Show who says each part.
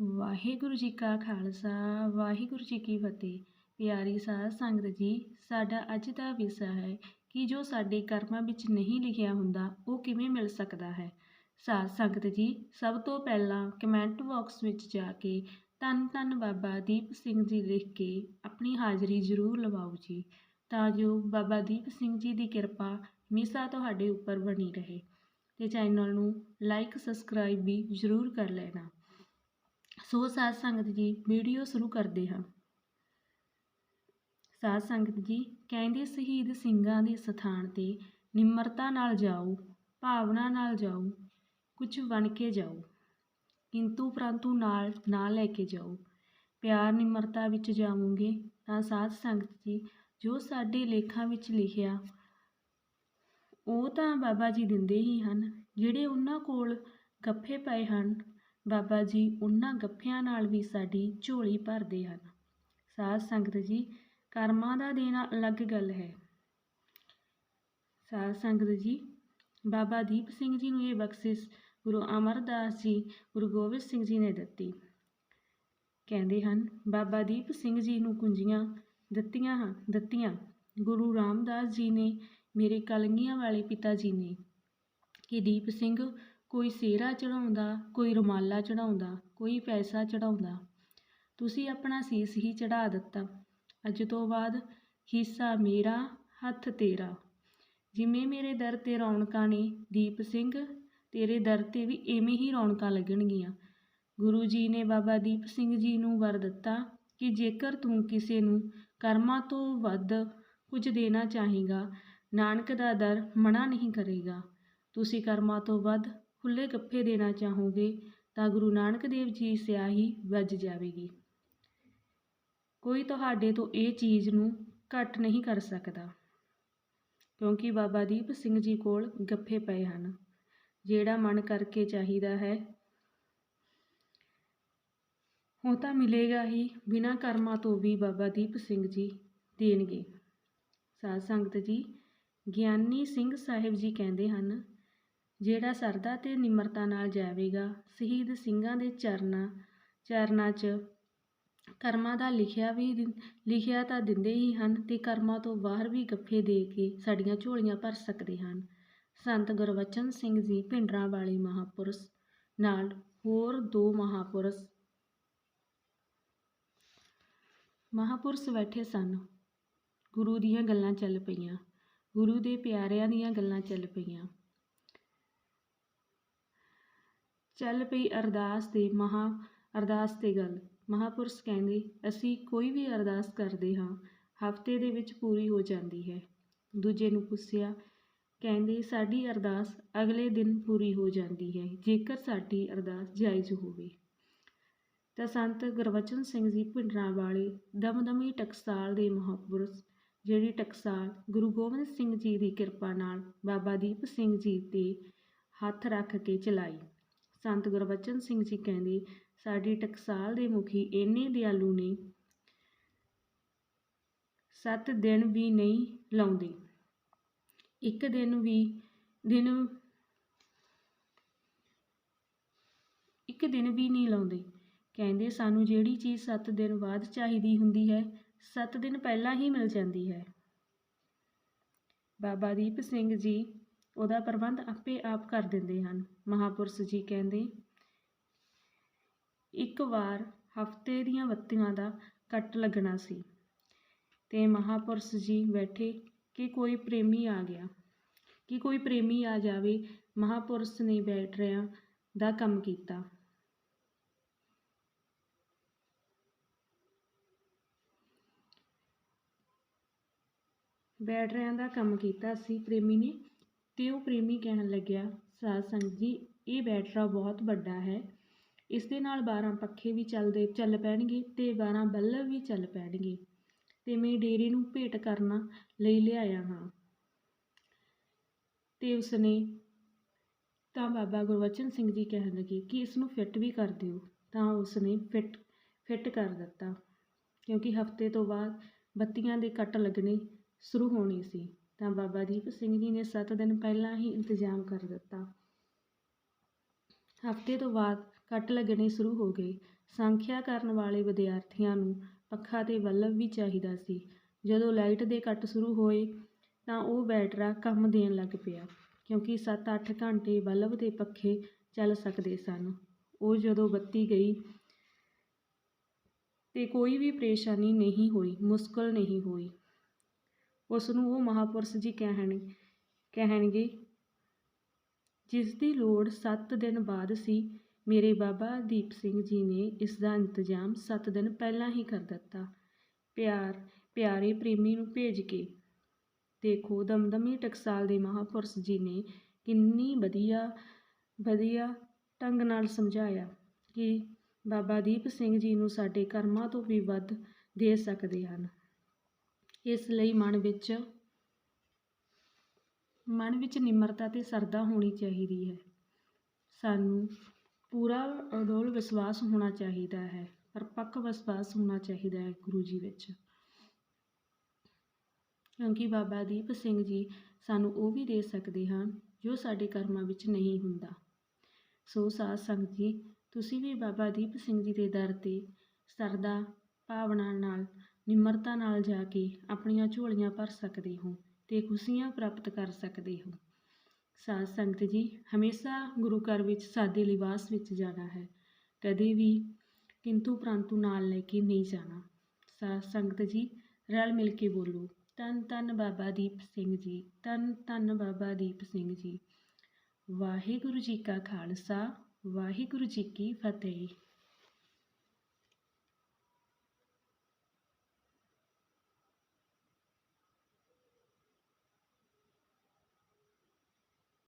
Speaker 1: ਵਾਹਿਗੁਰੂ ਜੀ ਕਾ ਖਾਲਸਾ, ਵਾਹਿਗੁਰੂ ਜੀ ਕੀ ਫਤਿਹ। ਪਿਆਰੀ ਸਾਧ ਸੰਗਤ ਜੀ, ਸਾਡਾ ਅੱਜ ਦਾ ਵਿਸ਼ਾ ਹੈ ਕਿ ਜੋ ਸਾਡੇ ਕਰਮਾਂ ਵਿੱਚ ਨਹੀਂ ਲਿਖਿਆ ਹੁੰਦਾ, ਉਹ ਕਿਵੇਂ ਮਿਲ ਸਕਦਾ ਹੈ। ਸਾਧ ਸੰਗਤ ਜੀ, ਸਭ ਤੋਂ ਪਹਿਲਾਂ ਕਮੈਂਟ ਬਾਕਸ ਵਿੱਚ ਜਾ ਕੇ ਧੰਨ ਧੰਨ ਬਾਬਾ ਦੀਪ ਸਿੰਘ ਜੀ ਲਿਖ ਕੇ ਆਪਣੀ ਹਾਜ਼ਰੀ ਜ਼ਰੂਰ ਲਵਾਓ ਜੀ, ਤਾਂ ਜੋ ਬਾਬਾ ਦੀਪ ਸਿੰਘ ਜੀ ਦੀ ਕਿਰਪਾ ਹਮੇਸ਼ਾ ਤੁਹਾਡੇ ਉੱਪਰ ਬਣੀ ਰਹੇ। ਤੇ ਚੈਨਲ ਨੂੰ ਲਾਈਕ, ਸਬਸਕ੍ਰਾਈਬ ਵੀ ਜ਼ਰੂਰ ਕਰ ਲੈਣਾ। ਸੋ ਸਾਧ ਸੰਗਤ ਜੀ, ਵੀਡੀਓ ਸ਼ੁਰੂ ਕਰਦੇ ਹਾਂ। ਸਾਧ ਸੰਗਤ ਜੀ, ਕਹਿੰਦੇ ਸ਼ਹੀਦ ਸਿੰਘਾਂ ਦੇ ਸਥਾਨ ਤੇ ਨਿਮਰਤਾ ਨਾਲ ਜਾਓ, ਭਾਵਨਾ ਨਾਲ ਜਾਓ ਕੁਝ ਬਣ ਕੇ ਜਾਓ, ਕਿੰਤੂ ਪ੍ਰੰਤੂ ਨਾਲ, ਨਾ ਲੈ ਕੇ ਜਾਓ। ਪਿਆਰ ਨਿਮਰਤਾ ਵਿੱਚ ਜਾਵੋਗੇ ਤਾਂ ਸਾਧ ਸੰਗਤ ਜੀ, ਜੋ ਸਾਡੇ ਲੇਖਾਂ ਵਿੱਚ ਲਿਖਿਆ, ਉਹ ਤਾਂ ਬਾਬਾ ਜੀ ਦਿੰਦੇ ਹੀ ਹਨ, ਜਿਹੜੇ ਉਹਨਾਂ ਕੋਲ ਗੱਫੇ ਪਏ ਹਨ ਬਾਬਾ ਜੀ ਉਹਨਾਂ ਗੱਫਿਆਂ ਨਾਲ ਵੀ ਸਾਡੀ ਝੋਲੀ ਭਰਦੇ ਹਨ। ਸਾਧ ਸੰਗਤ ਜੀ, ਕਰਮਾਂ ਦਾ ਦੇਣਾ ਅਲੱਗ ਗੱਲ ਹੈ। ਸਾਧ ਸੰਗਤ ਜੀ, ਬਾਬਾ ਦੀਪ ਸਿੰਘ ਜੀ ਨੂੰ ਇਹ ਬਖਸ਼ਿਸ਼ ਗੁਰੂ ਅਮਰਦਾਸ ਜੀ, ਗੁਰੂ ਗੋਬਿੰਦ ਸਿੰਘ ਜੀ ਨੇ ਦਿੱਤੀ। ਕਹਿੰਦੇ ਹਨ, ਬਾਬਾ ਦੀਪ ਸਿੰਘ ਜੀ ਨੂੰ ਕੁੰਜੀਆਂ ਦਿੱਤੀਆਂ ਹਨ, ਦਿੱਤੀਆਂ। ਗੁਰੂ ਰਾਮਦਾਸ ਜੀ ਨੇ ਮੇਰੇ ਕਲਗੀਆਂ ਵਾਲੇ ਪਿਤਾ ਜੀ ਨੇ ਕਿ ਦੀਪ ਸਿੰਘ ਕੋਈ ਸਿਹਰਾ ਚੜਾਉਂਦਾ ਕੋਈ ਰੁਮਾਲਾ ਚੜਾਉਂਦਾ ਕੋਈ ਪੈਸਾ ਚੜਾਉਂਦਾ ਤੁਸੀਂ ਆਪਣਾ ਸੀਸ ਹੀ ਚੜਾ ਦਿੱਤਾ। ਅੱਜ ਤੋਂ ਬਾਅਦ ਹਿੱਸਾ ਮੇਰਾ, ਹੱਥ ਤੇਰਾ। ਜਿਵੇਂ ਮੇਰੇ ਦਰ ਤੇ ਰੌਣਕਾਂ ਨੇ, ਦੀਪ ਸਿੰਘ, ਤੇਰੇ ਦਰ ਤੇ ਵੀ ਐਵੇਂ ਹੀ ਰੌਣਕਾਂ ਲੱਗਣਗੀਆਂ। ਗੁਰੂ ਜੀ ਨੇ ਬਾਬਾ ਦੀਪ ਸਿੰਘ ਜੀ ਨੂੰ ਵਰ ਦਿੱਤਾ ਕਿ ਜੇਕਰ ਤੂੰ ਕਿਸੇ ਨੂੰ ਕਰਮਾਂ ਤੋਂ ਵੱਧ ਕੁਝ ਦੇਣਾ ਚਾਹੇਗਾ, ਨਾਨਕ ਦਾ ਦਰ ਮਨਾ ਨਹੀਂ ਕਰੇਗਾ। ਤੁਸੀਂ ਕਰਮਾਂ ਤੋਂ ਵੱਧ ਖੁੱਲੇ ਗੱਫੇ ਦੇਣਾ ਚਾਹੋਗੇ ਤਾਂ ਗੁਰੂ ਨਾਨਕ ਦੇਵ ਜੀ ਸਿਆਹੀ ਵੱਜ ਜਾਵੇਗੀ। ਕੋਈ ਤੁਹਾਡੇ ਤੋਂ ਇਹ ਚੀਜ਼ ਨੂੰ ਘੱਟ ਨਹੀਂ ਕਰ ਸਕਦਾ, ਕਿਉਂਕਿ ਬਾਬਾ ਦੀਪ ਸਿੰਘ ਜੀ ਕੋਲ ਗੱਫੇ ਪਏ ਹਨ। ਜਿਹੜਾ ਮਨ ਕਰਕੇ ਚਾਹੀਦਾ ਹੈ, ਉਹ ਤਾਂ ਮਿਲੇਗਾ ਹੀ ਬਿਨਾਂ ਕਰਮਾਂ ਤੋਂ ਵੀ ਬਾਬਾ ਦੀਪ ਸਿੰਘ ਜੀ ਦੇਣਗੇ। ਸਾਧ ਸੰਗਤ ਜੀ, ਗਿਆਨੀ ਸਿੰਘ ਸਾਹਿਬ ਜੀ ਕਹਿੰਦੇ ਹਨ ਜਿਹੜਾ ਸਰਦਾ ਤੇ ਨਿਮਰਤਾ ਨਾਲ ਜਾਵੇਗਾ, ਸ਼ਹੀਦ ਸਿੰਘਾਂ ਦੇ ਚਰਨਾਂ ਚਰਨਾਂ 'ਚ ਕਰਮਾਂ ਦਾ ਲਿਖਿਆ ਵੀ ਲਿਖਿਆ ਤਾਂ ਦਿੰਦੇ ਹੀ ਹਨ ਤੇ ਕਰਮਾਂ ਤੋਂ ਬਾਹਰ ਵੀ ਗੱਫੇ ਦੇ ਕੇ ਸਾਡੀਆਂ ਝੋਲੀਆਂ ਭਰ ਸਕਦੇ ਹਨ। ਸੰਤ ਗੁਰਵਚਨ ਸਿੰਘ ਜੀ ਭਿੰਡਰਾਂ ਵਾਲੇ ਮਹਾਪੁਰਸ਼, ਨਾਲ ਹੋਰ ਦੋ ਮਹਾਪੁਰਸ਼ ਮਹਾਪੁਰਸ਼ ਬੈਠੇ ਸਨ। ਗੁਰੂ ਦੀਆਂ ਗੱਲਾਂ ਚੱਲ ਪਈਆਂ, ਗੁਰੂ ਦੇ ਪਿਆਰਿਆਂ ਦੀਆਂ ਗੱਲਾਂ ਚੱਲ ਪਈਆਂ। ਚੱਲ ਪਈ ਅਰਦਾਸ ਤੇ ਮਹਾ, ਅਰਦਾਸ ਤੇ ਗੱਲ। ਮਹਾਪੁਰਸ਼ ਕਹਿੰਦੇ, ਅਸੀਂ ਕੋਈ ਵੀ ਅਰਦਾਸ ਕਰਦੇ ਹਾਂ, ਹਫ਼ਤੇ ਦੇ ਵਿੱਚ ਪੂਰੀ ਹੋ ਜਾਂਦੀ ਹੈ। ਦੂਜੇ ਨੂੰ ਪੁੱਛਿਆ, ਕਹਿੰਦੇ, ਸਾਡੀ ਅਰਦਾਸ ਅਗਲੇ ਦਿਨ ਪੂਰੀ ਹੋ ਜਾਂਦੀ ਹੈ, ਜੇਕਰ ਸਾਡੀ ਅਰਦਾਸ ਜਾਇਜ਼ ਹੋਵੇ। ਤਾਂ ਸੰਤ ਗੁਰਵਚਨ ਸਿੰਘ ਜੀ ਭਿੰਡਰਾਂ ਵਾਲੇ ਦਮਦਮੀ ਟਕਸਾਲ ਦੇ ਮਹਾਪੁਰਸ਼, ਜਿਹੜੀ ਟਕਸਾਲ ਗੁਰੂ ਗੋਬਿੰਦ ਸਿੰਘ ਜੀ ਦੀ ਕਿਰਪਾ ਨਾਲ ਬਾਬਾ ਦੀਪ ਸਿੰਘ ਜੀ ਤੇ ਹੱਥ ਰੱਖ ਕੇ ਚਲਾਈ। ਸੰਤ ਗੁਰਬਚਨ ਸਿੰਘ ਜੀ ਕਹਿੰਦੇ, ਸਾਡੀ ਟਕਸਾਲ ਦੇ ਮੁਖੀ ਇੰਨੇ ਦਿਆਲੂ ਨੇ, ਸੱਤ ਦਿਨ ਵੀ ਨਹੀਂ ਲਾਉਂਦੇ। ਇੱਕ ਦਿਨ ਵੀ, ਦਿਨ, ਇੱਕ ਦਿਨ ਵੀ ਨਹੀਂ ਲਾਉਂਦੇ। ਕਹਿੰਦੇ, ਸਾਨੂੰ ਜਿਹੜੀ ਚੀਜ਼ 7 ਦਿਨ ਬਾਅਦ ਚਾਹੀਦੀ ਹੁੰਦੀ ਹੈ 7 ਦਿਨ ਪਹਿਲਾਂ ਹੀ ਮਿਲ ਜਾਂਦੀ ਹੈ। ਬਾਬਾ ਦੀਪ ਸਿੰਘ ਜੀ ਉਹਦਾ ਪ੍ਰਬੰਧ ਆਪੇ ਆਪ ਕਰ ਦਿੰਦੇ ਹਨ। ਮਹਾਪੁਰਸ਼ ਜੀ ਕਹਿੰਦੇ, ਇੱਕ ਵਾਰ ਹਫ਼ਤੇ ਦੀਆਂ ਬੱਤੀਆਂ ਦਾ ਕੱਟ ਲੱਗਣਾ ਸੀ ਤੇ ਮਹਾਪੁਰਸ਼ ਜੀ ਬੈਠੇ ਕਿ ਕੋਈ ਪ੍ਰੇਮੀ ਆ ਗਿਆ। ਕਿ ਕੋਈ ਪ੍ਰੇਮੀ ਆ ਜਾਵੇ, ਮਹਾਪੁਰਸ਼ ਨੇ ਬੈਠ ਰਿਆਂ ਦਾ ਕੰਮ ਕੀਤਾ। ਬੈਠ ਦਾ ਕੰਮ ਕੀਤਾ ਸੀ ਪ੍ਰੇਮੀ ਨੇ। ਤੇ ਉਹ ਪ੍ਰੇਮੀ ਕਹਿਣ ਲੱਗਿਆ, ਸਾਧ ਸੰਗਤ ਜੀ, ਇਹ ਬੈਟਰਾ ਬਹੁਤ ਵੱਡਾ ਹੈ। ਇਸ ਦੇ ਨਾਲ 12 ਪੱਖੇ ਵੀ ਚੱਲਦੇ, ਚੱਲ ਪੈਣਗੇ ਤੇ 12 ਬੱਲਬ ਵੀ ਚੱਲ ਪੈਣਗੇ। ਤੇ ਮੈਂ ਡੇਰੇ ਨੂੰ ਭੇਟ ਕਰਨਾ ਲਈ ਲਿਆਇਆ ਹਾਂ। ਤੇ ਉਸਨੇ ਤਾਂ ਬਾਬਾ ਗੁਰਵਚਨ ਸਿੰਘ ਜੀ ਕਹਿਣ ਲੱਗੇ ਕਿ ਇਸ ਨੂੰ ਫਿੱਟ ਵੀ ਕਰ ਦਿਓ। ਤਾਂ ਉਸਨੇ ਫਿੱਟ ਫਿੱਟ ਕਰ ਦਿੱਤਾ, ਕਿਉਂਕਿ ਹਫ਼ਤੇ ਤੋਂ ਬਾਅਦ ਬੱਤੀਆਂ ਦੇ ਕੱਟ ਲੱਗਣੇ ਸ਼ੁਰੂ ਹੋਣੇ ਸੀ। ਤਾਂ ਬਾਬਾ ਦੀਪ ਸਿੰਘ ਜੀ ਨੇ 7 ਦਿਨ ਪਹਿਲਾਂ ਹੀ ਇੰਤਜ਼ਾਮ ਕਰ ਦਿੱਤਾ। ਹਫ਼ਤੇ ਤੋਂ ਬਾਅਦ ਕੱਟ ਲੱਗਣੇ ਸ਼ੁਰੂ ਹੋ ਗਏ। ਸੰਖਿਆ ਕਰਨ ਵਾਲੇ ਵਿਦਿਆਰਥੀਆਂ ਨੂੰ ਪੱਖਾ ਤੇ ਬੱਲਬ ਵੀ ਚਾਹੀਦਾ ਸੀ। ਜਦੋਂ ਲਾਈਟ ਦੇ ਕੱਟ ਸ਼ੁਰੂ ਹੋਏ ਤਾਂ ਉਹ ਬੈਟਰਾ ਕੰਮ ਦੇਣ ਲੱਗ ਪਿਆ, ਕਿਉਂਕਿ 7-8 ਘੰਟੇ ਬਲਬ ਦੇ ਪੱਖੇ ਚੱਲ ਸਕਦੇ ਸਨ। ਉਹ ਜਦੋਂ ਬੱਤੀ ਗਈ ਤੇ ਕੋਈ ਵੀ ਪਰੇਸ਼ਾਨੀ ਨਹੀਂ ਹੋਈ, ਮੁਸ਼ਕਲ ਨਹੀਂ ਹੋਈ। ਉਸ ਨੂੰ ਉਹ ਮਹਾਪੁਰਸ਼ ਜੀ ਕਹਿਣ, ਕਹਿਣਗੇ ਜਿਸ ਦੀ ਲੋੜ 7 ਦਿਨ ਬਾਅਦ ਸੀ, ਮੇਰੇ ਬਾਬਾ ਦੀਪ ਸਿੰਘ ਜੀ ਨੇ ਇਸ ਦਾ ਇੰਤਜ਼ਾਮ 7 ਦਿਨ ਪਹਿਲਾਂ ਹੀ ਕਰ ਦਿੱਤਾ। ਪਿਆਰ, ਪਿਆਰੇ ਪ੍ਰੇਮੀ ਨੂੰ ਭੇਜ ਕੇ। ਦੇਖੋ, ਦਮਦਮੀ ਟਕਸਾਲ ਦੇ ਮਹਾਪੁਰਸ਼ ਜੀ ਨੇ ਕਿੰਨੀ ਵਧੀਆ ਵਧੀਆ ਢੰਗ ਨਾਲ ਸਮਝਾਇਆ ਕਿ ਬਾਬਾ ਦੀਪ ਸਿੰਘ ਜੀ ਨੂੰ ਸਾਡੇ ਕਰਮਾਂ ਤੋਂ ਵੀ ਵੱਧ ਦੇ ਸਕਦੇ ਹਨ। ਇਸ ਲਈ ਮਨ ਵਿੱਚ ਮਨ ਵਿੱਚ ਨਿਮਰਤਾ ਤੇ ਸਰਦਾ ਹੋਣੀ ਚਾਹੀਦੀ ਹੈ। ਸਾਨੂੰ ਪੂਰਾ ਅਡੋਲ ਵਿਸ਼ਵਾਸ ਹੋਣਾ ਚਾਹੀਦਾ ਹੈ ਪਰਪੱਕ ਵਿਸ਼ਵਾਸ ਹੋਣਾ ਚਾਹੀਦਾ ਹੈ ਗੁਰੂ ਜੀ ਵਿੱਚ। ਕਿਉਂਕਿ ਬਾਬਾ ਦੀਪ ਸਿੰਘ ਜੀ ਸਾਨੂੰ ਉਹ ਵੀ ਦੇ ਸਕਦੇ ਹਨ ਜੋ ਸਾਡੇ ਕਰਮਾਂ ਵਿੱਚ ਨਹੀਂ ਹੁੰਦਾ। ਸੋ ਸਾਧ ਸੰਗਤ ਜੀ, ਤੁਸੀਂ ਵੀ ਬਾਬਾ ਦੀਪ ਸਿੰਘ ਜੀ ਦੇ ਦਰ ਤੇ ਸਰਦਾ ਭਾਵਨਾ ਨਾਲ ਨਿਮਰਤਾ ਨਾਲ ਜਾ ਕੇ ਆਪਣੀਆਂ ਝੋਲੀਆਂ ਭਰ ਸਕਦੇ ਹੋ ਤੇ ਖੁਸ਼ੀਆਂ ਪ੍ਰਾਪਤ ਕਰ ਸਕਦੇ ਹੋ। ਸਾਧ ਸੰਗਤ ਜੀ, ਹਮੇਸ਼ਾ ਗੁਰੂ ਘਰ ਵਿੱਚ ਸਾਦੇ ਲਿਬਾਸ ਵਿੱਚ ਜਾਣਾ ਹੈ। ਕਦੇ ਵੀ ਕਿੰਤੂ ਪ੍ਰੰਤੂ ਨਾਲ ਲੈ ਕੇ ਨਹੀਂ ਜਾਣਾ। ਸਾਧ ਸੰਗਤ ਜੀ, ਰਲ ਮਿਲ ਕੇ ਬੋਲੋ, ਤਨ ਤਨ ਬਾਬਾ ਦੀਪ ਸਿੰਘ ਜੀ, ਤਨ ਤਨ ਬਾਬਾ ਦੀਪ ਸਿੰਘ ਜੀ। ਵਾਹਿਗੁਰੂ ਜੀ ਕਾ ਖਾਲਸਾ, ਵਾਹਿਗੁਰੂ ਜੀ ਕੀ ਫਤਿਹ।